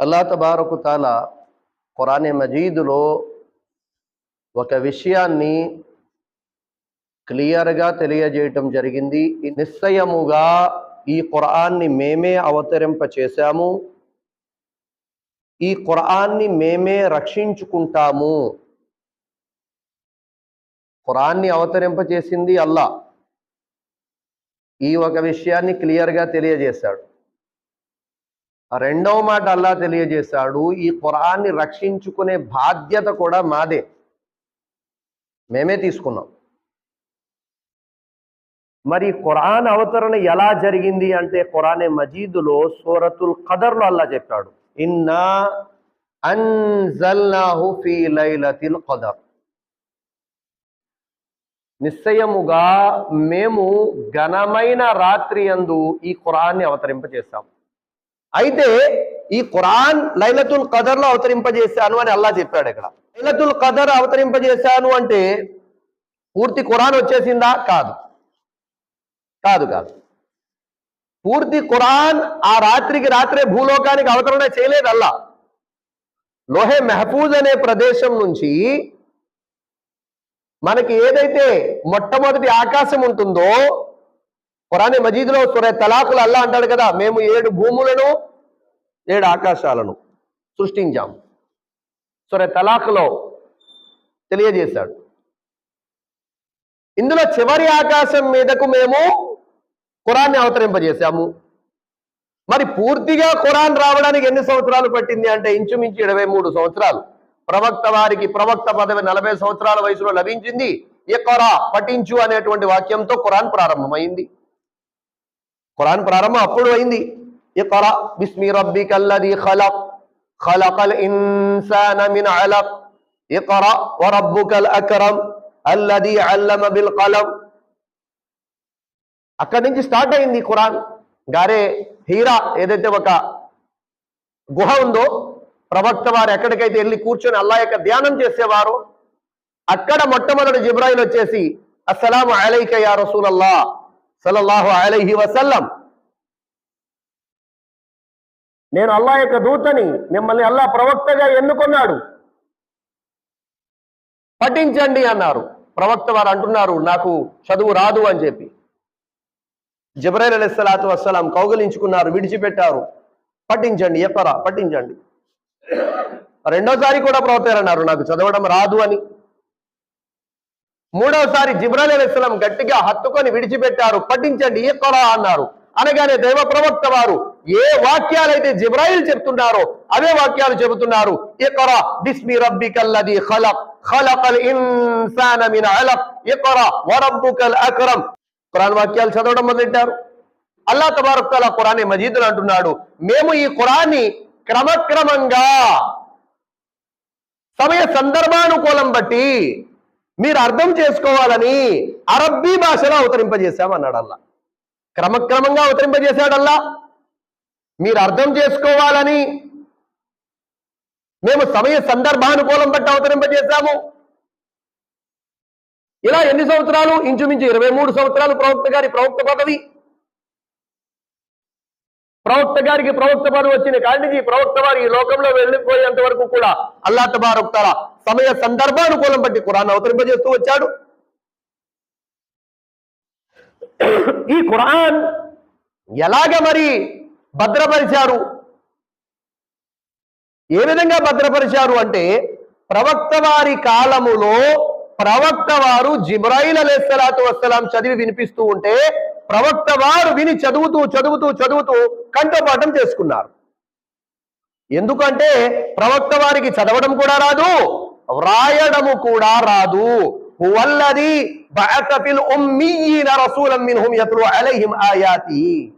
అల్లా తబారకు తాల ఖురానే మజీదులో ఒక విషయాన్ని క్లియర్గా తెలియజేయటం జరిగింది. ఈ నిశ్చయముగా ఈ ఖురాన్ని మేమే అవతరింప చేశాము ఈ ఖురాన్ని మేమే రక్షించుకుంటాము. ఖురాన్ని అవతరింప చేసింది అల్లా ఈ ఒక విషయాన్ని క్లియర్గా తెలియజేశాడు. రెండవ మాట అల్లా తెలియజేశాడు ఈ ఖురాన్ని రక్షించుకునే బాధ్యత కూడా మాదే. మేమే తీసుకున్నాం. మరి ఖురాన్ అవతరణ ఎలా జరిగింది అంటే ఖురానే మజీదులో సూరతుల్ ఖదర్లో అల్లా చెప్పాడు ఇన్నా అన్జల్నాహు ఫీ లైలతిల్ ఖదర్. నిశ్చయముగా మేము ఘనమైన రాత్రి అందు ఈ ఖురాన్ని అవతరింపజేస్తాము అయితే ఈ ఖురాన్ లైలతుల్ కదర్లో అవతరింపజేశాను అని అల్లా చెప్పాడు ఇక్కడ. లైలతుల్ కదర్ అవతరింపజేశాను అంటే పూర్తి ఖురాన్ వచ్చేసిందా? కాదు. కాదు కాదు. పూర్తి ఖురాన్ ఆ రాత్రికి రాత్రే భూలోకానికి అవతరణ చేయలేదు అల్లా. లోహే మెహఫూజ్ అనే ప్రదేశం నుంచి మనకి ఏదైతే మొట్టమొదటి ఆకాశం ఉంటుందో ఖురానే మజీద్లో సురే తలాకులు అల్లా అంటాడు కదా మేము ఏడు భూములను ఏడు ఆకాశాలను సృష్టించాం. సురే తలాకులో తెలియజేశాడు. ఇందులో చివరి ఆకాశం మీదకు మేము ఖురాన్ని అవతరింపజేశాము. మరి పూర్తిగా ఖురాన్ రావడానికి ఎన్ని సంవత్సరాలు పట్టింది అంటే ఇంచుమించు ఇరవై మూడు సంవత్సరాలు. ప్రవక్త వారికి ప్రవక్త పదవి నలభై సంవత్సరాల వయసులో లభించింది. ఎక్కరా పఠించు అనేటువంటి వాక్యంతో ఖురాన్ ప్రారంభమైంది. ఖురాన్ ప్రారంభం అప్పుడు అయింది ఇక్కరా బిస్మి రబ్బికల్లది ఖలక్ ఖలకల్ ఇన్సాన మిన్ అలక్ వరబ్బుకల్ అల్లది అల్లమ బిల్ కలం అక్కడి నుంచి స్టార్ట్ అయింది ఖురాన్ గారే హీరా ఏదైతే ఒక గుహ ఉందో ప్రవక్త వారు ఎక్కడికైతే వెళ్ళి కూర్చొని అల్లా యొక్క ధ్యానం చేసేవారు అక్కడ మొట్టమొదటి జిబ్రాయిల్ వచ్చేసి అస్సలం అలైక యా రసూలల్లా సల్లల్లాహు అలైహి వసల్లం. నేను అల్లా యొక్క దూతని మిమ్మల్ని అల్లా ప్రవక్తగా ఎన్నుకున్నాడు. పఠించండి అన్నారు. ప్రవక్త వారు అంటున్నారు నాకు చదువు రాదు అని చెప్పి. జబరైల్ అలెస్సలాతు వస్సలాం కౌగలించుకున్నారు విడిచిపెట్టారు. పఠించండి ఎప్పరా పఠించండి. రెండోసారి కూడా ప్రవక్త అన్నారు నాకు చదవడం రాదు అని. మూడవసారి జిబ్రాయిల్ అలీస్లాం గట్టిగా హత్తుకొని విడిచిపెట్టారు. పఠించండి ఎక్కరా అన్నారు. అనగానే దైవ ప్రవక్త వారు ఏ వాక్యాలైతే జిబ్రాయిల్ చెప్తున్నారో అవే వాక్యాలు చెబుతున్నారు. ఇక్కరా బిస్మి రబ్బికల్లది ఖలక్ ఖలకల్ ఇన్సాన మిన్ అలక్. ఇక్కరా వరబ్బుకల్ అక్రమ్. ఖురాన్ వాక్యాలు చదవడం మొదలెట్టారు? అల్లా తబారక్ తలా ఖురాన్ మజీదులు అంటున్నాడు మేము ఈ ఖురాన్ని క్రమక్రమంగా సమయ సందర్భానుకూలం బట్టి మీరు అర్థం చేసుకోవాలని అరబ్బీ భాషలో అవతరింపజేశామన్నాడు అల్లా క్రమక్రమంగా అవతరింపజేశాడల్లా. మీరు అర్థం చేసుకోవాలని మేము సమయ సందర్భానుకూలం బట్టి అవతరింపజేశాము. ఇలా ఎన్ని సంవత్సరాలు? ఇంచుమించు ఇరవై మూడు సంవత్సరాలు ప్రవక్త గారి ప్రవక్త పదవి. ప్రవక్త గారికి ప్రవక్త పదవి వచ్చిన కాండిజీ ప్రవక్త వారు ఈ లోకంలో వెళ్ళిపోయేంత వరకు కూడా అల్లా తబారొక్తారా సమయ సందర్భానుకూలం బట్టి ఖురాన్ అవతరింపజేస్తూ వచ్చాడు. ఈ ఖురాన్ ఎలాగ మరి భద్రపరిచారు? ఏ విధంగా భద్రపరిచారు అంటే ప్రవక్త వారి కాలములో ప్రవక్త వారు జిబ్రాయిల్ అలెస్సలాతు వస్సలాం చదివి వినిపిస్తూ ఉంటే ప్రవక్త వారు విని చదువుతూ చదువుతూ చదువుతూ కంఠపాఠం చేసుకున్నారు. ఎందుకంటే ప్రవక్త వారికి చదవడం కూడా రాదు వ్రాయడము కూడా రాదు. హువల్లది బఅతఫిల్ ఫిల్ ఉమ్మీయీన రసూలం మిన్హుం యత్లు అలైహిం ఆయాతి.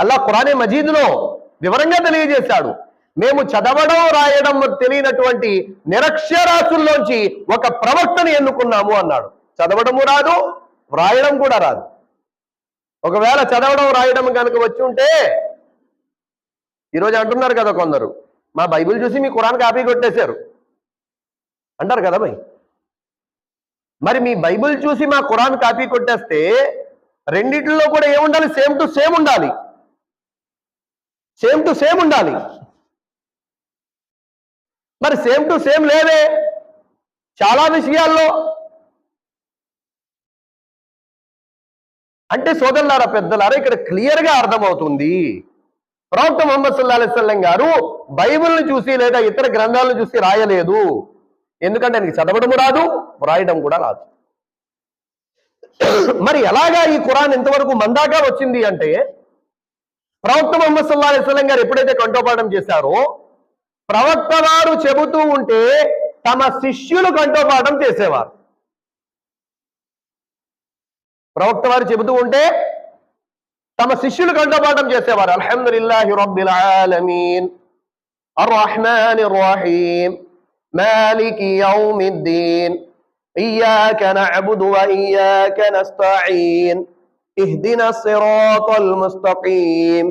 అల్లా ఖురానే మజీద్లో వివరంగా తెలియజేశాడు. మేము చదవడం రాయడం తెలియనటువంటి నిరక్షరాసుల్లోంచి ఒక ప్రవక్తని ఎన్నుకున్నాము అన్నాడు. చదవడము రాదు వ్రాయడం కూడా రాదు. ఒకవేళ చదవడం రాయడం కనుక వచ్చి ఉంటే ఈరోజు అంటున్నారు కదా కొందరు మా బైబిల్ చూసి మీ ఖురాన్ కాపీ కొట్టేశారు. అంటారు కదా భయ్ మరి మీ బైబిల్ చూసి మా ఖురాన్ కాపీ కొట్టేస్తే రెండిట్లో కూడా ఏముండాలి? సేమ్ టు సేమ్ ఉండాలి. సేమ్ టు సేమ్ ఉండాలి. మరి సేమ్ టు సేమ్ లేదే చాలా విషయాల్లో. అంటే సోదరులారా పెద్దలారా ఇక్కడ క్లియర్గా అర్థమవుతుంది. ప్రవక్త మొహమ్మద్ సల్లా అలైస్లం గారు బైబిల్ని చూసి లేదా ఇతర గ్రంథాలను చూసి రాయలేదు. ఎందుకంటే ఆయనకి చదవడం రాదు వ్రాయడం కూడా రాదు. మరి ఎలాగా ఈ ఖురాన్ ఎంతవరకు మందాగా వచ్చింది అంటే ప్రవక్త మొహమ్మద్ సల్లా అలైస్లం గారు ఎప్పుడైతే కంఠోపాఠం చేశారో ప్రవక్త వారు చెబుతూ ఉంటే తమ శిష్యులు కంఠోపాఠం చేసేవారు. ప్రవక్త వారు చెబుతూ ఉంటే తమ శిష్యులు కంఠపాఠం చేసేవారు. అల్హమ్దుల్లాహి రబ్బిల్ ఆలమీన్. అర్ రహ్మాన్ مالك يوم الدين إياك نعبد وإياك نستعين اهدنا الصراط المستقيم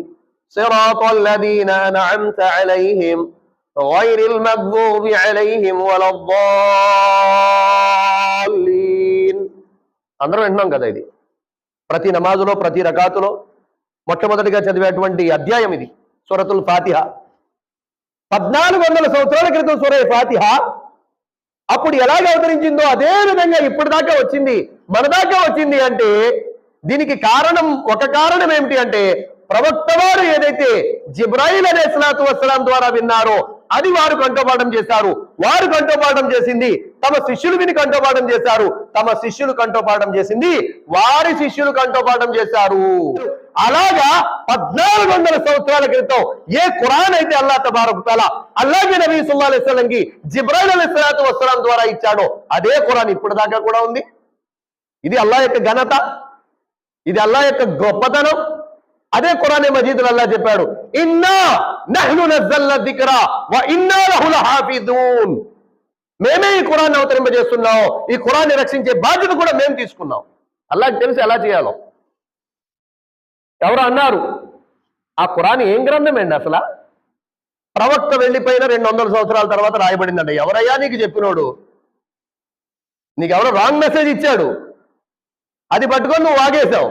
صراط الذين أنعمت عليهم غير المغضوب عليهم ولا الضالين అందరం వింటున్నాం కదా ఇది ప్రతి నమాజులో ప్రతి రకాతులో మొట్టమొదటిగా చదివేటువంటి అధ్యాయం ఇది సూరతుల్ ఫాతిహ పద్నాలుగు వందల సంవత్సరాల క్రితం సూర ఫాతిహ అప్పుడు ఎలాగ అవతరించిందో అదే విధంగా ఇప్పుడు దాకా వచ్చింది. మన దాకా వచ్చింది అంటే దీనికి కారణం ఒక కారణం ఏమిటి అంటే ప్రవక్త వారు ఏదైతే జిబ్రాయిల్ అనే సలాతు వసలాం ద్వారా విన్నారో అది వారు కంఠపాఠం చేశారు. వారు కంఠపాఠం చేసింది తమ శిష్యులు విని కంఠపాఠం చేశారు. తమ శిష్యులు కంఠపాఠం చేసింది వారి శిష్యులు కంఠపాఠం చేశారు. అలాగా పద్నాలుగు వందల సంవత్సరాల క్రితం ఏ ఖురాన్ అయితే అల్లా తబారక్ తాలా అల్లాగే నబీ సుల్లా అలైస్లంకి జిబ్రాయిల్ అలైస్లాత్ సలాతు ద్వారా ఇచ్చాడో అదే ఖురాన్ ఇప్పుడు దాకా కూడా ఉంది. ఇది అల్లా యొక్క ఘనత. ఇది అల్లా యొక్క గొప్పతనం. అదే కురానే మజీద్ అల్లా చెప్పాడు ఇన్నా నహ్ను నజ్జల్న దిక్రా వ ఇన్నా లహు లహాఫిదూన్ మేమే ఈ ఖురాన్ అవతరింపజేస్తున్నాం ఈ ఖురాన్ని రక్షించే బాధ్యత కూడా మేము తీసుకున్నాం. అల్లాకి తెలిసి ఎలా చేయాలో. ఎవరు అన్నారు ఆ కురాన్ ఏం గ్రంథం అండి అసలు? ప్రవక్త వెళ్ళిపోయిన రెండు వందల సంవత్సరాల తర్వాత రాయబడిందండి ఎవరయ్యా నీకు చెప్పినోడు? నీకు ఎవరో రాంగ్ మెసేజ్ ఇచ్చాడు. అది పట్టుకొని నువ్వు వాగేశావు.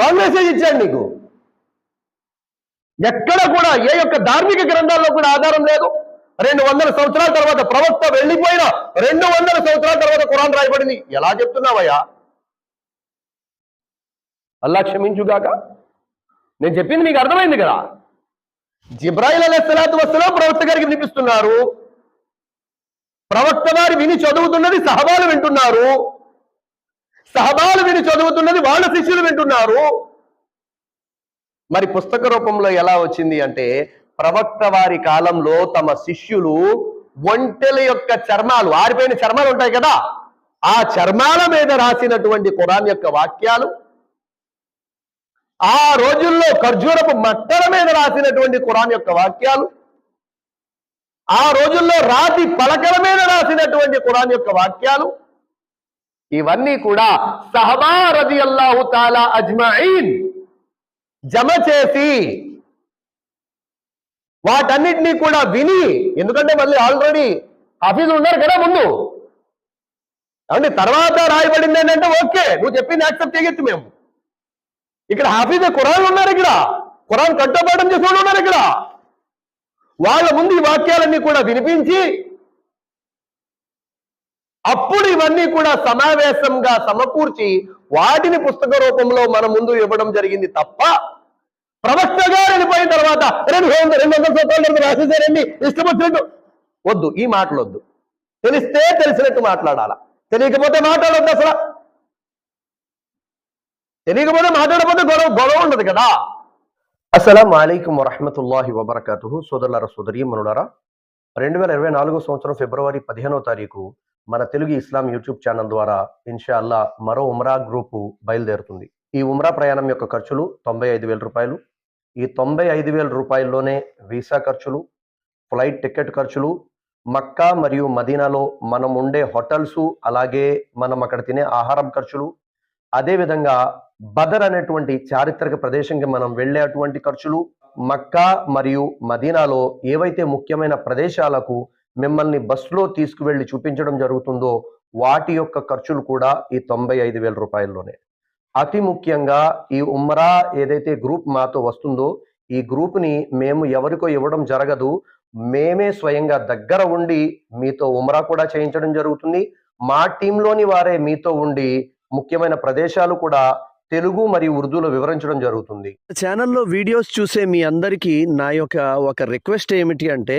రాంగ్ మెసేజ్ ఇచ్చాడు నీకు. ఎక్కడ కూడా ఏ యొక్క ధార్మిక గ్రంథాల్లో కూడా ఆధారం లేదు. రెండు వందల సంవత్సరాల తర్వాత ప్రవక్త వెళ్ళిపోయిన రెండు వందల సంవత్సరాల తర్వాత కురాన్ రాయబడింది. ఎలా చెప్తున్నావయ్యా? అల్లా క్షమించుగాక. నేను చెప్పింది నీకు అర్థమైంది కదా. జిబ్రాయిల్ అలే సలాత్ వసలం ప్రవక్త గారికి వినిపిస్తున్నారు. ప్రవక్త వారు విని చదువుతున్నది సహబాలు వింటున్నారు. సహబాలు విని చదువుతున్నది వాళ్ళ శిష్యులు వింటున్నారు. మరి పుస్తక రూపంలో ఎలా వచ్చింది అంటే ప్రవక్త వారి కాలంలో తమ శిష్యులు ఒంటెల యొక్క చర్మాలు ఆరిపోయిన చర్మాలు ఉంటాయి కదా ఆ చర్మాల మీద రాసినటువంటి కురాన్ యొక్క వాక్యాలు ఆ రోజుల్లో ఖర్జూరపు మట్టల మీద రాసినటువంటి కురాన్ యొక్క వాక్యాలు ఆ రోజుల్లో రాతి పలకల మీద రాసినటువంటి కురాన్ యొక్క వాక్యాలు ఇవన్నీ కూడా సహబా రది అల్లాహు తాలా అజ్మాయిన్ జమ చేసి వాటన్నిటినీ కూడా విని ఎందుకంటే మళ్ళీ ఆల్రెడీ హఫీజులు ఉన్నారు కదా ముందు. అవునండి తర్వాత రాయబడింది ఏంటంటే ఓకే నువ్వు చెప్పింది యాక్సెప్ట్ చేయొచ్చు మేము. ఇక్కడ హాఫీజ్ ఖురాన్ ఉన్నారు ఇక్కడ. ఖురాన్ కంఠపాఠం చేసి ఉన్నారు ఇక్కడ. వాళ్ళ ముందు ఈ వాక్యాలన్నీ కూడా వినిపించి అప్పుడు ఇవన్నీ కూడా సమావేశంగా సమకూర్చి వాటిని పుస్తక రూపంలో మన ముందు ఇవ్వడం జరిగింది తప్ప ప్రవక్త గారు వెళ్ళిపోయిన తర్వాత రెండు వందల రెండు వందల సంవత్సరాలు రాసేసారండి ఇష్టం వచ్చినట్టు. వద్దు ఈ మాటలు వద్దు. తెలిస్తే తెలిసినట్టు మాట్లాడాలా? తెలియకపోతే మాట్లాడొద్దు అసలు. తెలియకపోతే మాట్లాడకపోతే గొడవ గొడవ ఉండదు కదా. అస్సలం అయికం వరహమతుల్లాహి వబర్కతు సోదరులారా సోదరీమనులారా రెండు వేల ఇరవై నాలుగో సంవత్సరం ఫిబ్రవరి పదిహేనో తారీఖు మన తెలుగు ఇస్లాం యూట్యూబ్ ఛానల్ ద్వారా ఇన్షాల్లా మరో ఉమ్రా గ్రూపు బయలుదేరుతుంది. ఈ ఉమ్రా ప్రయాణం యొక్క ఖర్చులు తొంభై ఐదు వేల రూపాయలు. ఈ తొంభై ఐదు వేల రూపాయల్లోనే వీసా ఖర్చులు ఫ్లైట్ టికెట్ ఖర్చులు మక్కా మరియు మదీనాలో మనం ఉండే హోటల్స్ అలాగే మనం అక్కడ తినే ఆహారం ఖర్చులు అదేవిధంగా బదర్ అనేటువంటి చారిత్రక ప్రదేశంకి మనం వెళ్ళే అటువంటి ఖర్చులు మక్కా మరియు మదీనాలో ఏవైతే ముఖ్యమైన ప్రదేశాలకు మిమ్మల్ని బస్సులో తీసుకువెళ్ళి చూపించడం జరుగుతుందో వాటి యొక్క ఖర్చులు కూడా ఈ తొంభై ఐదు వేల రూపాయల్లోనే. అతి ముఖ్యంగా ఈ ఉమ్రా ఏదైతే గ్రూప్ మాతో వస్తుందో ఈ గ్రూప్ని మేము ఎవరికో ఇవ్వడం జరగదు. మేమే స్వయంగా దగ్గర ఉండి మీతో ఉమరా కూడా చేయించడం జరుగుతుంది. మా టీంలోని వారే మీతో ఉండి ముఖ్యమైన ప్రదేశాలు కూడా తెలుగు మరియు ఉర్దూలో వివరించడం జరుగుతుంది. ఛానల్లో వీడియోస్ చూసే మీ అందరికీ నా యొక్క ఒక రిక్వెస్ట్ ఏమిటి అంటే